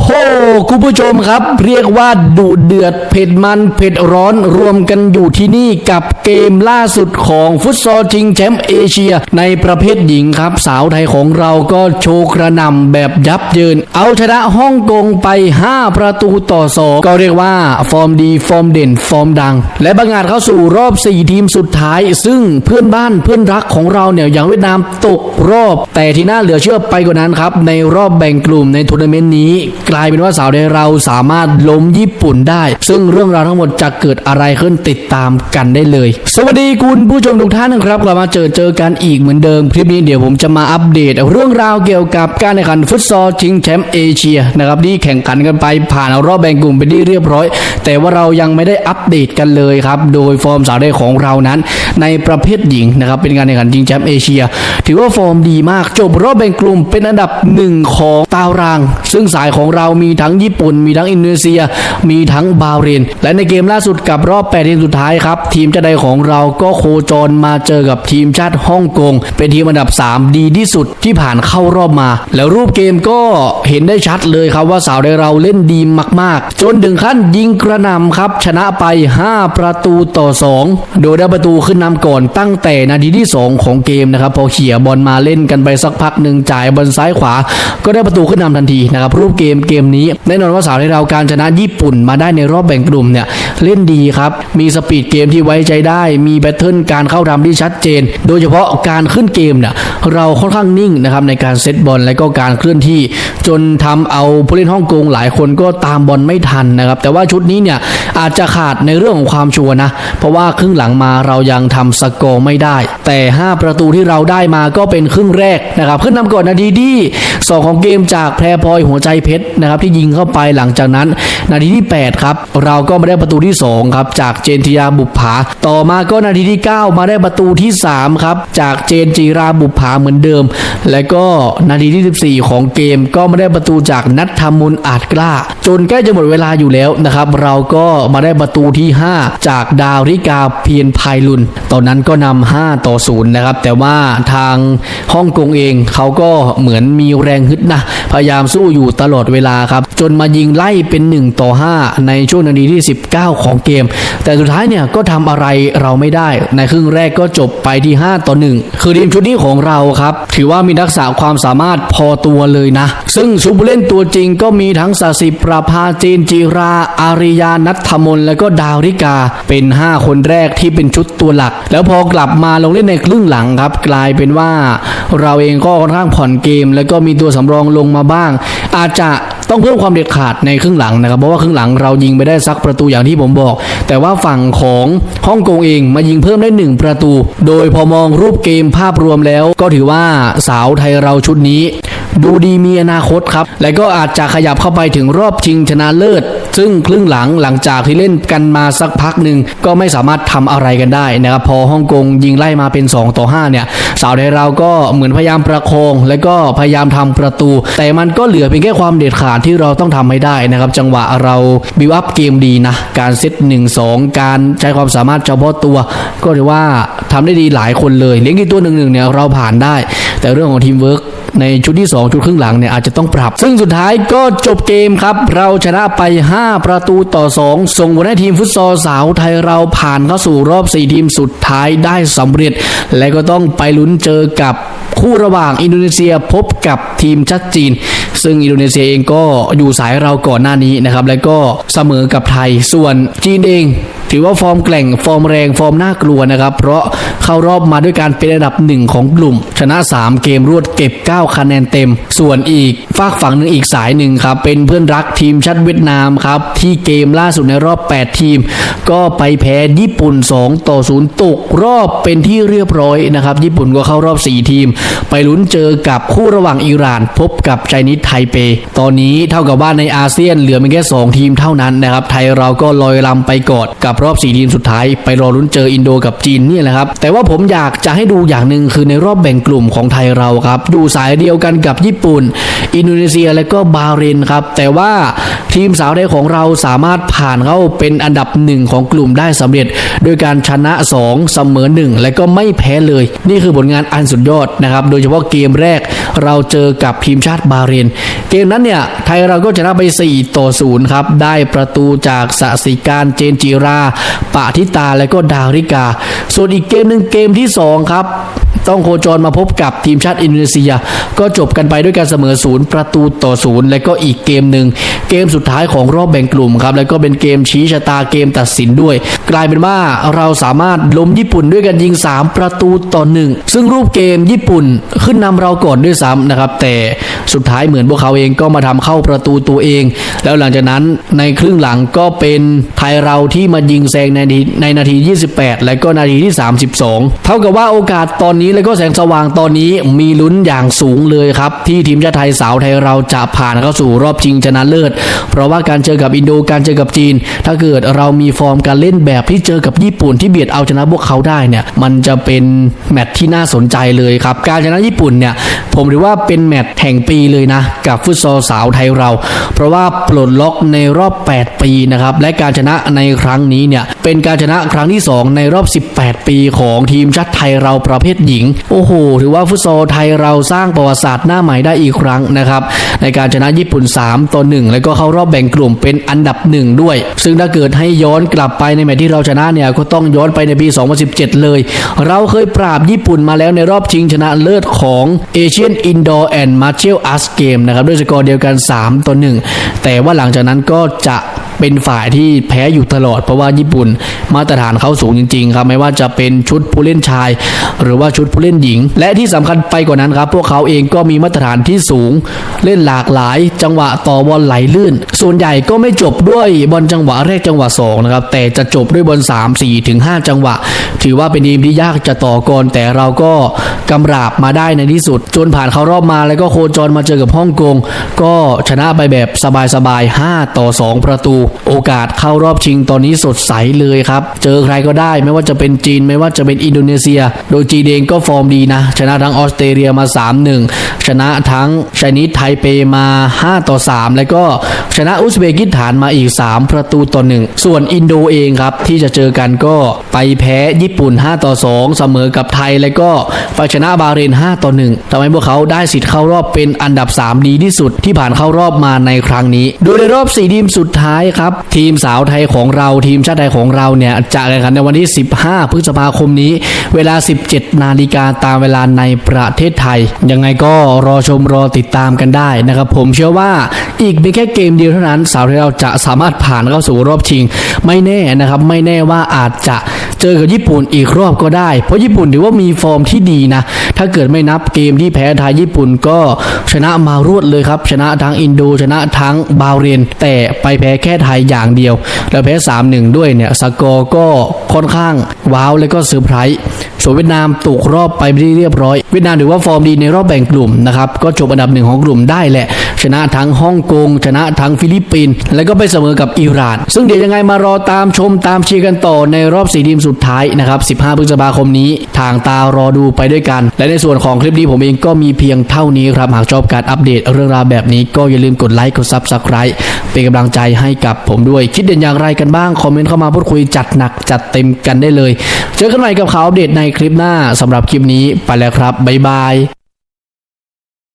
โห คุณผู้ชมครับ เรียกว่าดุเดือดเผ็ดมันเผ็ดร้อนรวมกันอยู่ที่นี่กับเกมล่าสุดของฟุตซอลชิงแชมป์เอเชีย ในประเภทหญิงครับ สาวไทยของเราก็โชว์กระนำแบบยับเยิน เอาชนะฮ่องกงไป 5 ประตูต่อ 2 ก็เรียกว่าฟอร์มดี ฟอร์มเด่น ฟอร์มดัง และบังอาจเข้าสู่รอบ 4 ทีมสุดท้าย ซึ่งเพื่อนบ้านเพื่อนรักของเราเนี่ยอย่างเวียดนามตกรอบ แต่ที่น่าเหลือเชื่อไปกว่านั้นครับในรอบแบ่งกลุ่มในทัวร์นาเมนต์นี้กลายเป็นว่าสาวไทยเราสามารถล้มญี่ปุ่นได้ ซึ่งเรื่องราวทั้งหมดจะเกิดอะไรขึ้นติดตามกันได้เลย สวัสดีคุณผู้ชมทุกท่านนะครับกลับมาเจอเจอกันอีกเหมือนเดิมคลิปนี้เดี๋ยวผมจะมาอัปเดต เรื่องราวเกี่ยวกับการแข่งขันฟุตซอลชิงแชมป์เอเชียนะครับที่แข่งขันกันไปผ่านรอบแบ่งกลุ่มไปที่เรียบร้อย แต่ว่าเรายังไม่ได้อัปเดตกันเลยครับโดยฟอร์มสาวไทยของเรานั้น ในประเภทหญิงนะครับเป็นการแข่งขันชิงแชมป์เอเชีย ถือว่าฟอร์มดีมากจบรอบแบ่งกลุ่มเป็นอันดับหนึ่งของตาราง ซึ่งสายของเรามีทั้งญี่ปุ่น มีทั้งอินโดนีเซีย มีทั้งบาเรนและในเกมล่าสุดกับรอบ8ทีมสุดท้ายครับ ทีมชาติใดของเราก็โคจรมาเจอกับทีมชาติฮ่องกง เป็นทีมอันดับ 3 ดีที่สุดที่ผ่านเข้ารอบมา แล้วรูปเกมก็เห็นได้ชัดเลยครับว่าสาวไทยเราเล่นดีมาก ๆ จนถึงขั้นยิงกระนำครับ ชนะไป 5 ประตูต่อ 2 โดยได้ประตูขึ้นนำก่อนตั้งแต่นาทีที่ 2 ของเกมนะครับพอเขี่ยบอลมาเล่นกันไปสักพักหนึ่งจ่ายบอลซ้ายขวา ก็ได้ประตูขึ้นนำทันทีนะครับรูปเกมเกมนี้ แน่นอนว่าสาวไทยเราการชนะญี่ปุ่นมาได้ในรอบแบ่งกลุ่มเนี่ยเล่นดีครับ มีสปีดเกมที่ไว้ใจได้ มีแพทเทิร์นการเข้าทำที่ชัดเจน โดยเฉพาะการขึ้นเกมเนี่ยเราค่อนข้างนิ่งนะครับในการเซตบอลและก็การเคลื่อนที่ จนทำเอาผู้เล่นฮ่องกงหลายคนก็ตามบอลไม่ทันนะครับ แต่ว่าชุดนี้เนี่ยอาจจะขาดในเรื่องของความชัวนะ เพราะว่าครึ่งหลังมาเรายังทำสกอร์ไม่ได้ แต่ 5 ประตูที่เราได้มาก็เป็นครึ่งแรกนะครับขึ้นนำก่อนนาทีที่2ของเกมจากแพรพลอยหัวใจเพชรนะครับที่ยิงเข้าไปหลังจากนั้น นาทีที่ 8 ครับ เราก็มาได้ประตูที่ 2 ครับ จากเจนทิยาบุปผา ต่อมาก็นาทีที่ 9 มาได้ประตูที่ 3 ครับ จากเจนจีราบุปผาเหมือนเดิม และก็นาทีที่ 14 ของเกมก็มาได้ประตูจากนัทธมุลอาจกล้า จนใกล้จะหมดเวลาอยู่แล้วนะครับ เราก็มาได้ประตูที่ 5 จากดาวริกาเพียรพายลุน ตอนนั้นก็นำ5ต่อ 0 นะครับ แต่ว่าทางฮ่องกงเองเขาก็เหมือนมีแรงฮึดนะ พยายามสู้อยู่ตลอดเวลาครับ จนมายิงไล่เป็น 1 ต่อ 5 ในช่วงนาทีที่ 19 ของเกม แต่สุดท้ายเนี่ยก็ทำอะไรเราไม่ได้ ในครึ่งแรกก็จบไปที่ 5 ต่อ 1 คือทีมชุดนี้ของเราครับ ถือว่ามีทักษะความสามารถพอตัวเลยนะ ซึ่งชุดเล่นตัวจริงก็มีทั้งสาสิประภาจีนจีราอาริยานัทธมนและก็ดาวริกาเป็น 5 คนแรกที่เป็นชุดตัวหลัก แล้วพอกลับมาลงเล่นในครึ่งหลังครับ กลายเป็นว่า เราเองก็ค่อนข้างผ่อนเกม แล้วก็มีตัวสำรองลงมาบ้าง อาจจะ ต้องเพิ่มความเด็ดขาดในครึ่งหลังนะครับเพราะว่าครึ่งหลังเรายิงไปได้สักประตูอย่างที่ผมบอก แต่ว่าฝั่งของฮ่องกงเองมายิงเพิ่มได้ 1 ประตู โดยพอมองรูปเกมภาพรวมแล้ว ก็ถือว่าสาวไทยเราชุดนี้ ดูดีมีอนาคตครับ และก็อาจจะขยับเข้าไปถึงรอบชิงชนะเลิศ ซึ่งครึ่งหลังหลังจากที่เล่นกันมาสักพักหนึ่งก็ไม่สามารถทำอะไรกันได้นะครับพอฮ่องกงยิงไล่มาเป็น 2 ต่อ 5 เนี่ยสาวไทยเราก็เหมือนพยายามประคอง และก็พยายามทำประตู แต่มันก็เหลือเพียงแค่ความเด็ดขาดที่เราต้องทำให้ได้นะครับ จังหวะเราบิวอัพเกมดีนะการเซต1 2 การใช้ความสามารถเฉพาะตัว ก็ถือว่าทำได้ดีหลายคนเลย เลี้ยงกี่ตัวหนึ่งหนึ่งเนี่ยเราผ่านได้ แต่เรื่องของทีมเวิร์ก ในชุดที่ 2 ชุดครึ่งหลังเนี่ยอาจจะต้องปรับ ซึ่งสุดท้ายก็จบเกมครับ เราชนะไป 5 ประตูต่อ 2 ส่งผลให้ทีมฟุตซอลสาวไทยเราผ่านเข้าสู่รอบ 4 ทีมสุดท้ายได้สำเร็จ และก็ต้องไปลุ้นเจอกับคู่ระหว่างอินโดนีเซียพบกับทีมชัดจีน ซึ่งอินโดนีเซียเองก็อยู่สายเราก่อนหน้านี้นะครับ แล้วก็เสมอกับไทยส่วนจีนเอง ถือว่าฟอร์มแกร่งฟอร์มแรงฟอร์มน่ากลัวนะครับ เพราะเข้ารอบมาด้วยการเป็นอันดับหนึ่งของกลุ่ม ชนะ 3 เกมรวดเก็บ 9 คะแนนเต็ม ส่วนอีกฝากฝั่งหนึ่งอีกสายหนึ่งครับ เป็นเพื่อนรักทีมชาติเวียดนามครับ ที่เกมล่าสุดในรอบ 8 ทีม ก็ไปแพ้ญี่ปุ่น 2 ต่อ 0ตกรอบเป็นที่เรียบร้อยนะครับ ญี่ปุ่นก็เข้ารอบ 4 ทีม ไปลุ้นเจอกับคู่ระหว่างอิหร่าน พบกับไชนีสไทเป ตอนนี้เท่ากับว่าในอาเซียนเหลือเพียงแค่2ทีมเท่านั้นนะครับไทยเราก็ลอยลำไปกอนกับรอบ 4 ทีมสุดท้าย ไปรอลุ้นเจออินโดกับจีนเนี่ยแหละครับ แต่ว่าผมอยากจะให้ดูอย่างหนึ่งคือในรอบแบ่งกลุ่มของไทยเราครับ ดูสายเดียวกันกับญี่ปุ่น อินโดนีเซียและก็บาเรนครับ แต่ว่าทีมสาวไทยของเราสามารถผ่านเข้าเป็นอันดับหนึ่งของกลุ่มได้สำเร็จ โดยการชนะ 2 เสมอ 1 และก็ไม่แพ้เลย นี่คือผลงานอันสุดยอดนะครับ โดยเฉพาะเกมแรก เราเจอกับทีมชาติบาเรน เกมนั้นเนี่ย ไทยเราก็ชนะไป 4 ต่อ 0 ครับ ได้ประตูจากสสิการเจนจิราปะทิตาและก็ดาริกา ส่วนอีกเกมหนึ่งเกมที่ 2 ครับ ต้องโคจรมาพบกับทีมชาติอินโดนีเซีย ก็จบกันไปด้วยการเสมอศูนย์ประตูต่อศูนย์และก็อีกเกมหนึ่งเกมสุดท้ายของรอบแบ่งกลุ่มครับแล้วก็เป็นเกมชี้ชะตาเกมตัดสินด้วย กลายเป็นว่าเราสามารถล้มญี่ปุ่นด้วยกันยิง 3 ประตูต่อหนึ่งซึ่งรูปเกมญี่ปุ่นขึ้นนำเราก่อนด้วยซ้ำนะครับ แต่สุดท้ายเหมือนพวกเขาเองก็มาทำเข้าประตูตัวเอง แล้วหลังจากนั้นในครึ่งหลังก็เป็นไทยเราที่มายิงแซงในนาทีในนาที 28 และก็นาทีที่ 32 เท่ากับว่าโอกาสตอนนี้และก็แสงสว่างตอนนี้มีลุ้นอย่างสูงเลยครับ ที่ทีมชาติไทยสาวไทยเราจะผ่านเข้าสู่รอบชิงชนะเลิศ เพราะว่าการเจอกับอินโดการเจอกับจีน ถ้าเกิดเรามีฟอร์มการเล่นแบบที่เจอกับญี่ปุ่นที่เบียดเอาชนะพวกเขาได้เนี่ยมันจะเป็นแมตช์ที่น่าสนใจเลยครับ การชนะญี่ปุ่นเนี่ยผมถือว่าเป็นแมตช์แห่งปีเลยนะ กับฟุตซอลสาวไทยเรา เพราะว่าปลดล็อกในรอบ 8 ปีนะครับและการชนะในครั้งนี้เนี่ยเป็นการชนะครั้งที่ 2 ในรอบ 18 ปีของทีมชาติไทยเราประเภทหญิงโอ้โห ถือว่าฟุตซอลไทยเราสร้างประวัติศาสตร์หน้าใหม่ได้อีกครั้งนะครับ ในการชนะญี่ปุ่น 3 ต่อ 1 แล้วก็เข้ารอบแบ่งกลุ่มเป็นอันดับหนึ่งด้วย ซึ่งถ้าเกิดให้ย้อนกลับไปในแมตช์ที่เราชนะเนี่ย ก็ต้องย้อนไปในปี 2017 เลย เราเคยปราบญี่ปุ่นมาแล้วในรอบชิงชนะเลิศของ Asian Indoor and Martial Arts Game นะครับด้วยสกอร์เดียวกัน 3 ต่อ 1 แต่ว่าหลังจากนั้นก็จะเป็นฝ่ายที่แพ้อยู่ตลอดเพราะว่าญี่ปุ่นมาตรฐานเขาสูงจริง ๆ ครับไม่ว่าจะเป็นชุดผู้เล่นชาย หรือว่าชุดผู้เล่นหญิง และที่สำคัญไปกว่านั้นครับ พวกเขาเองก็มีมาตรฐานที่สูง เล่นหลากหลาย จังหวะต่อบอลไหลลื่น ส่วนใหญ่ก็ไม่จบด้วยบอลจังหวะแรกจังหวะ2นะครับแต่จะจบด้วยบอล3 4ถึง5จังหวะ ถือว่าเป็นทีมที่ยากจะต่อกรแต่เราก็กำราบมาได้ในที่สุด จนผ่านเข้ารอบมาแล้วก็โคจรมาเจอกับฮ่องกง ก็ชนะไปแบบสบายๆ5ต่อ 2 ประตู โอกาสเข้ารอบชิงตอนนี้สดใสเลยครับเจอใครก็ได้ไม่ว่าจะเป็นจีนไม่ว่าจะเป็นอินโดนีเซีย โดยจีนเองก็ฟอร์มดีนะ ชนะทั้งออสเตรเลียมา 3-1 ชนะทั้งชนีสไทเปมา 5 ต่อ 3 แล้วก็ชนะอุซเบกิสถานมาอีก 3 ประตูต่อ 1 ส่วนอินโดเองครับ ที่จะเจอกันก็ไปแพ้ญี่ปุ่น 5 ต่อ 2 เสมอกับไทยแล้วก็ไปชนะบาเรน 5 ต่อ 1ทำให้พวกเขาได้สิทธิ์เข้ารอบเป็นอันดับ 3 ดีที่สุดที่ผ่านเข้ารอบมาในครั้งนี้ โดยในรอบ 4 ทีมสุดท้ายครับ ทีมสาวไทยของเราทีมชาติไทยของเราเนี่ยจะแข่งขันในวันที่ 15 พฤษภาคมนี้ เวลา 17 นาฬิกาตามเวลาในประเทศไทย ยังไงก็รอชมรอติดตามกันได้นะครับ ผมเชื่อว่าอีกเพียงแค่เกมเดียวเท่านั้นสาวไทยเราจะสามารถผ่านเข้าสู่รอบชิง ไม่แน่นะครับ ไม่แน่ว่าอาจจะ เจอกับญี่ปุ่นอีกรอบก็ได้ เพราะญี่ปุ่นถือว่ามีฟอร์มที่ดีนะ ถ้าเกิดไม่นับเกมที่แพ้ไทยญี่ปุ่นก็ชนะมารวดเลยครับ ชนะทั้งอินโดชนะทั้งบาเรน แต่ไปแพ้แค่ไทยอย่างเดียว แล้วแพ้ 3-1 ด้วยเนี่ยสกอร์ก็ค่อนข้างว้าวและก็เซอร์ไพรส์ส่วนเวียดนามตกรอบไปไม่ได้เรียบร้อย เวียดนามถือว่าฟอร์มดีในรอบแบ่งกลุ่มนะครับก็จบอันดับหนึ่งของกลุ่มได้แหละ ชนะทั้งฮ่องกง ชนะทั้งฟิลิปปินส์แล้วก็ไปเสมอกับอิหร่าน ซึ่งเดี๋ยวยังไงมารอตามชมตามเชียร์กันต่อในรอบสี่ทีมสุดท้ายนะครับ 15 พฤษภาคมนี้ ทางตารอดูไปด้วยกัน และในส่วนของคลิปนี้ผมเองก็มีเพียงเท่านี้ครับ หากชอบการอัปเดตเรื่องราวแบบนี้ก็อย่าลืมกดไลค์กดซับสไคร b ์เป็นกำลังใจให้กับผมด้วย คิดเด่นอย่างไรกันบ้าง คอมเมนต์เข้ามาพูดคุยจัดหนักจัดเต็มกันได้เลย เจอกันใหม่กับข่าวอัปเดตในคลิปหน้าสำหรับคลิปนี้ไปแล้วครับบ๊ายบาย